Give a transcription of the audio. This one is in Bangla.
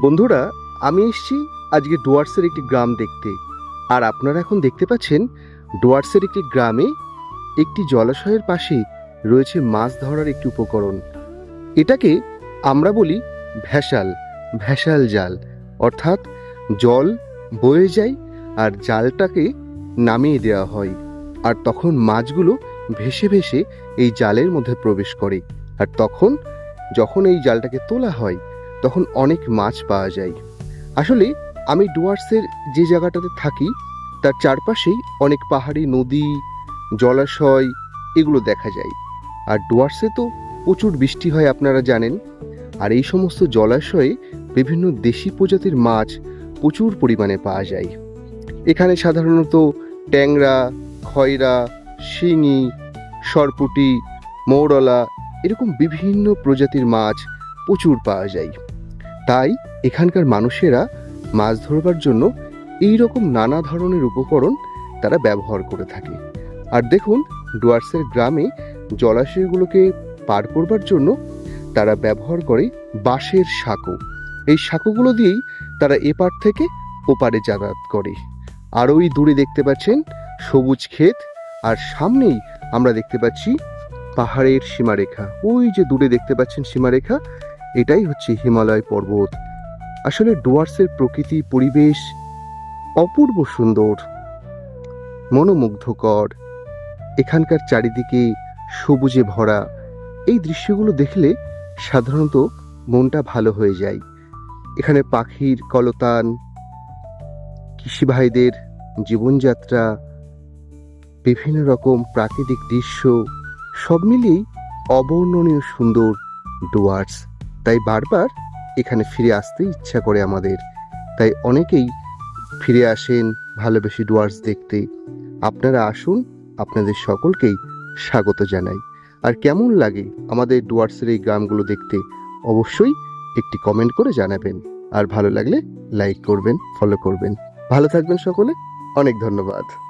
বন্ধুরা, আমি এসেছি আজকে ডুয়ার্সের একটি গ্রাম দেখতে। আর আপনারা এখন দেখতে পাচ্ছেন, ডুয়ার্সের একটি গ্রামে একটি জলাশয়ের পাশে রয়েছে মাছ ধরার একটি উপকরণ। এটাকে আমরা বলি ভ্যাসাল ভ্যাসাল জাল। অর্থাৎ জল বয়ে যায় আর জালটাকে নামিয়ে দেওয়া হয়। আর তখন মাছগুলো ভেসে ভেসে এই জালের মধ্যে প্রবেশ করে। আর তখন যখন এই জালটাকে তোলা হয় তখন অনেক মাছ পাওয়া যায়। আসলে আমি ডুয়ার্সের যে জায়গাটাতে থাকি, তার চারপাশেই অনেক পাহাড়ি নদী, জলাশয় এগুলো দেখা যায়। আর ডুয়ার্সে তো প্রচুর বৃষ্টি হয় আপনারা জানেন। আর এই সমস্ত জলাশয়ে বিভিন্ন দেশি প্রজাতির মাছ প্রচুর পরিমাণে পাওয়া যায়। এখানে সাধারণত ট্যাংরা, খয়রা, শিঙি, সরপুটি, মৌরলা এরকম বিভিন্ন প্রজাতির মাছ প্রচুর পাওয়া যায়। তাই এখানকার মানুষেরা মাছ ধরবার জন্য এই রকম নানা ধরনের উপকরণ তারা ব্যবহার করে থাকে। আর দেখুন, ডুয়ার্সের গ্রামে জলাশয়গুলোকে পার করবার জন্য তারা ব্যবহার করে বাঁশের সাঁকো। এই সাঁকোগুলো দিয়েই তারা এপার থেকে ওপারে যাতায়াত করে। আর ওই দূরে দেখতে পাচ্ছেন সবুজ ক্ষেত, আর সামনেই আমরা দেখতে পাচ্ছি পাহাড়ের সীমারেখা। ওই যে দূরে দেখতে পাচ্ছেন সীমারেখা এটাই হচ্ছে হিমালয় পর্বত। আসলে ডুয়ার্সের প্রকৃতি, পরিবেশ অপূর্ব সুন্দর, মনোমুগ্ধকর। এখানকার চারিদিকে সবুজে ভরা। এই দৃশ্যগুলো দেখলে সাধারণত মনটা ভালো হয়ে যায়। এখানে পাখির কলতান, কৃষি ভাইদের জীবনযাত্রা, বিভিন্ন রকম প্রাকৃতিক দৃশ্য, সব মিলিয়েই অবর্ণনীয় সুন্দর ডুয়ার্স। তাই বারবার এখানে ফিরে আসতে ইচ্ছা করে আমাদের। তাই অনেকেই ফিরে আসেন ভালোবেসে ডুয়ার্স দেখতে। আপনারা আসুন, আপনাদের সকলকেই স্বাগত জানাই। আর কেমন লাগে আমাদের ডুয়ার্সের এই গ্রামগুলো দেখতে, অবশ্যই একটি কমেন্ট করে জানাবেন। আর ভালো লাগলে লাইক করবেন, ফলো করবেন। ভালো থাকবেন সকলে, অনেক ধন্যবাদ।